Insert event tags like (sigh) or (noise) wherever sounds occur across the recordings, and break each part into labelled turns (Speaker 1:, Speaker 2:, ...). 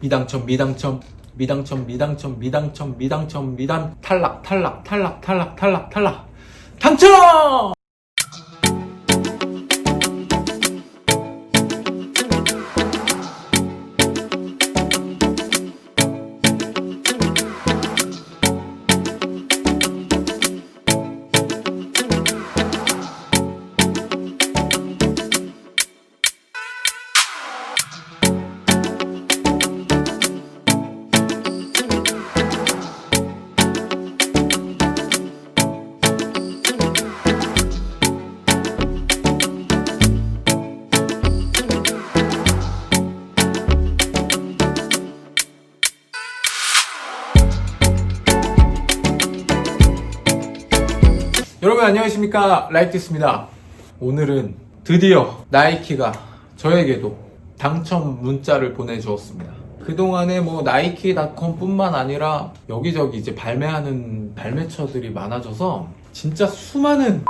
Speaker 1: 미당첨 미당첨 미당첨 미당첨 미당첨 미당첨 미당 탈락 탈락 탈락 탈락 탈락 탈락 당첨! 안녕하십니까? 라이트스입니다. 오늘은 드디어 나이키가 저에게도 당첨 문자를 보내주었습니다. 그동안에 뭐 나이키닷컴 뿐만 아니라 여기저기 이제 발매하는 발매처들이 많아져서 진짜 수많은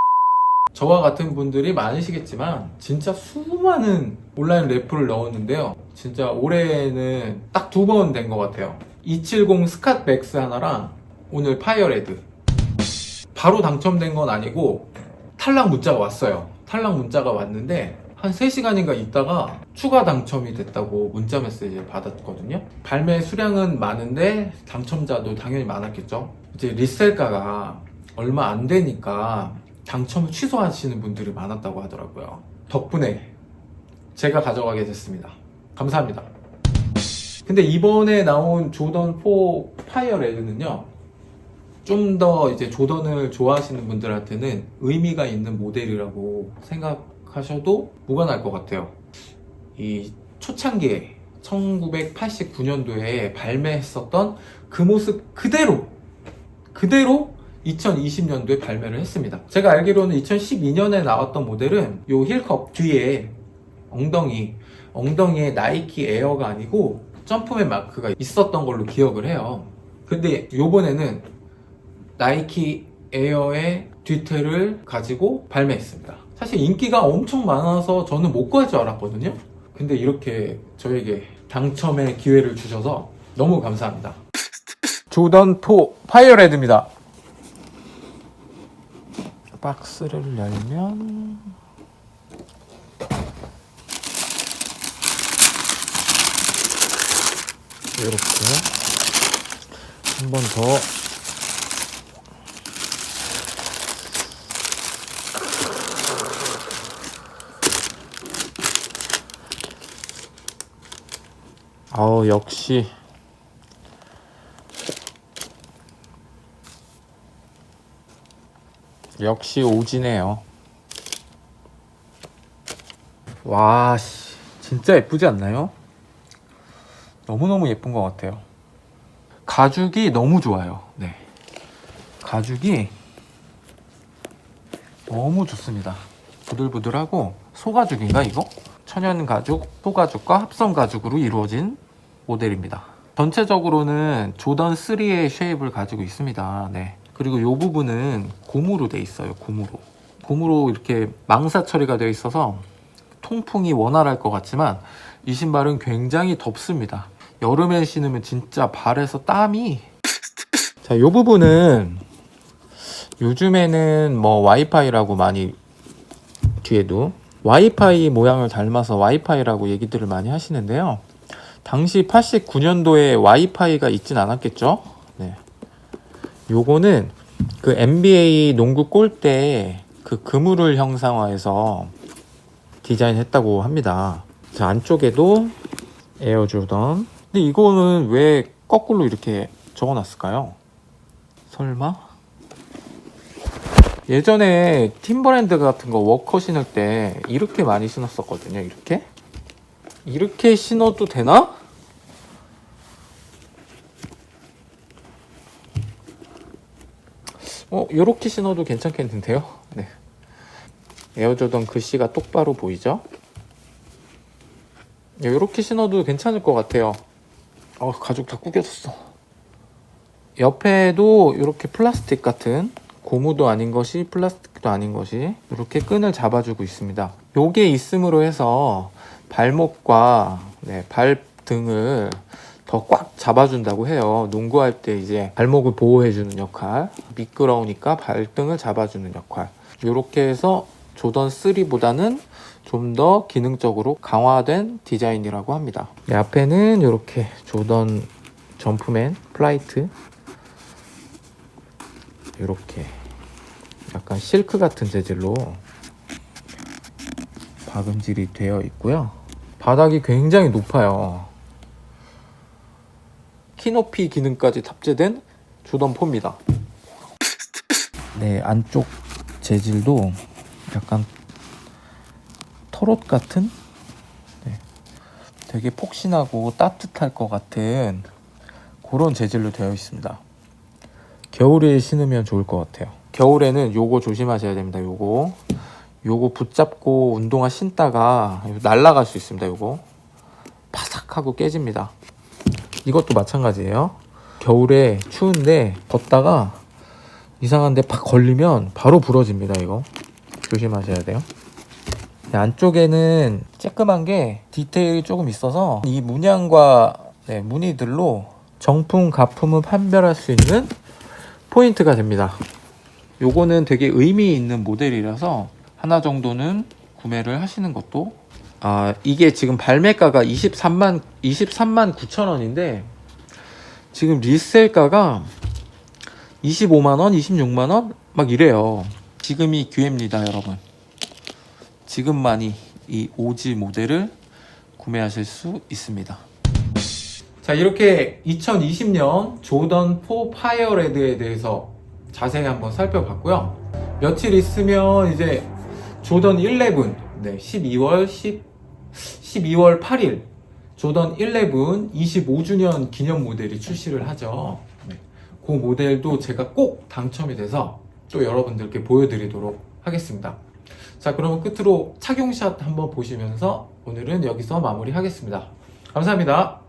Speaker 1: 저와 같은 분들이 많으시겠지만 진짜 수많은 온라인 래프를 넣었는데요. 진짜 올해는 딱 두 번 된 것 같아요. 270 스캇 맥스 하나랑 오늘 파이어레드 바로 당첨된 건 아니고 탈락 문자가 왔어요. 탈락 문자가 왔는데 한 3시간인가 있다가 추가 당첨이 됐다고 문자 메시지를 받았거든요. 발매 수량은 많은데 당첨자도 당연히 많았겠죠. 이제 리셀가가 얼마 안 되니까 당첨을 취소하시는 분들이 많았다고 하더라고요. 덕분에 제가 가져가게 됐습니다. 감사합니다. 근데 이번에 나온 조던 4 파이어 레드는요. 좀 더 이제 조던을 좋아하시는 분들한테는 의미가 있는 모델이라고 생각하셔도 무관할 것 같아요. 이 초창기에 1989년도에 발매했었던 그 모습 그대로 그대로 2020년도에 발매를 했습니다. 제가 알기로는 2012년에 나왔던 모델은 요 힐컵 뒤에 엉덩이 엉덩이에 나이키 에어가 아니고 점프맨 마크가 있었던 걸로 기억을 해요. 근데 요번에는 나이키 에어의 뒤태를 가지고 발매했습니다. 사실 인기가 엄청 많아서 저는 못 구할 줄 알았거든요. 근데 이렇게 저에게 당첨의 기회를 주셔서 너무 감사합니다. (laughs) 조던 4 파이어레드입니다. 박스를 열면 이렇게 한 번 더 아우 역시 역시 오지네요. 와, 씨, 진짜 예쁘지 않나요? 너무너무 예쁜 것 같아요. 가죽이 너무 좋아요. 네. 가죽이 너무 좋습니다. 부들부들하고 소가죽인가 이거? 천연 가죽, 소가죽과 합성 가죽으로 이루어진 모델입니다. 전체적으로는 조던 3의 쉐입을 가지고 있습니다. 네. 그리고 이 부분은 고무로 돼 있어요. 고무로. 고무로 이렇게 망사 처리가 되어 있어서 통풍이 원활할 것 같지만 이 신발은 굉장히 덥습니다. 여름에 신으면 진짜 발에서 땀이 자, 이 부분은 요즘에는 뭐 와이파이라고 많이 뒤에도 와이파이 모양을 닮아서 와이파이라고 얘기들을 많이 하시는데요. 당시 89년도에 와이파이가 있진 않았겠죠? 네. 요거는 그 NBA 농구 골대 그 그물을 형상화해서 디자인했다고 합니다. 자, 안쪽에도 에어 조던. 근데 이거는 왜 거꾸로 이렇게 적어놨을까요? 설마? 예전에 팀버랜드 같은 거 워커 신을 때 이렇게 많이 신었었거든요. 이렇게. 이렇게 신어도 되나? 어, 요렇게 신어도 괜찮겠는데요? 네. 에어조던 글씨가 똑바로 보이죠? 요렇게 신어도 괜찮을 것 같아요. 어, 가죽 다 구겨졌어. 옆에도 이렇게 플라스틱 같은 고무도 아닌 것이 플라스틱도 아닌 것이 이렇게 끈을 잡아주고 있습니다. 요게 있음으로 해서 발목과 네, 발 등을 더 꽉 잡아준다고 해요. 농구할 때 이제 발목을 보호해주는 역할, 미끄러우니까 발등을 잡아주는 역할. 이렇게 해서 조던 3보다는 좀 더 기능적으로 강화된 디자인이라고 합니다. 네, 앞에는 이렇게 조던 점프맨 플라이트 이렇게 약간 실크 같은 재질로 박음질이 되어 있고요. 바닥이 굉장히 높아요. 키높이 기능까지 탑재된 조던 포입니다. 네, 안쪽 재질도 약간 털옷 같은 네, 되게 폭신하고 따뜻할 것 같은 그런 재질로 되어 있습니다. 겨울에 신으면 좋을 것 같아요. 겨울에는 요거 조심하셔야 됩니다. 요거 요거 붙잡고 운동화 신다가 날아갈 수 있습니다. 요거 바삭하고 깨집니다. 이것도 마찬가지예요. 겨울에 추운데 걷다가 이상한데 팍 걸리면 바로 부러집니다. 이거 조심하셔야 돼요. 네, 안쪽에는 쬐끔한 게 디테일이 조금 있어서 이 문양과 네, 무늬들로 정품 가품을 판별할 수 있는 포인트가 됩니다. 요거는 되게 의미 있는 모델이라서 하나 정도는 구매를 하시는 것도 아 이게 지금 발매가가 23만 23만 9천 원인데 지금 리셀가가 25만 원, 26만 원 막 이래요. 지금이 기회입니다, 여러분. 지금만이 이 오지 모델을 구매하실 수 있습니다. 자, 이렇게 2020년 조던 4 파이어레드에 대해서 자세히 한번 살펴봤고요. 며칠 있으면 이제 조던 11, 네, 12월 10, 12월 8일 조던 11 25주년 기념 모델이 출시를 하죠. 네. 그 모델도 제가 꼭 당첨이 돼서 또 여러분들께 보여드리도록 하겠습니다. 자, 그러면 끝으로 착용샷 한번 보시면서 오늘은 여기서 마무리하겠습니다. 감사합니다.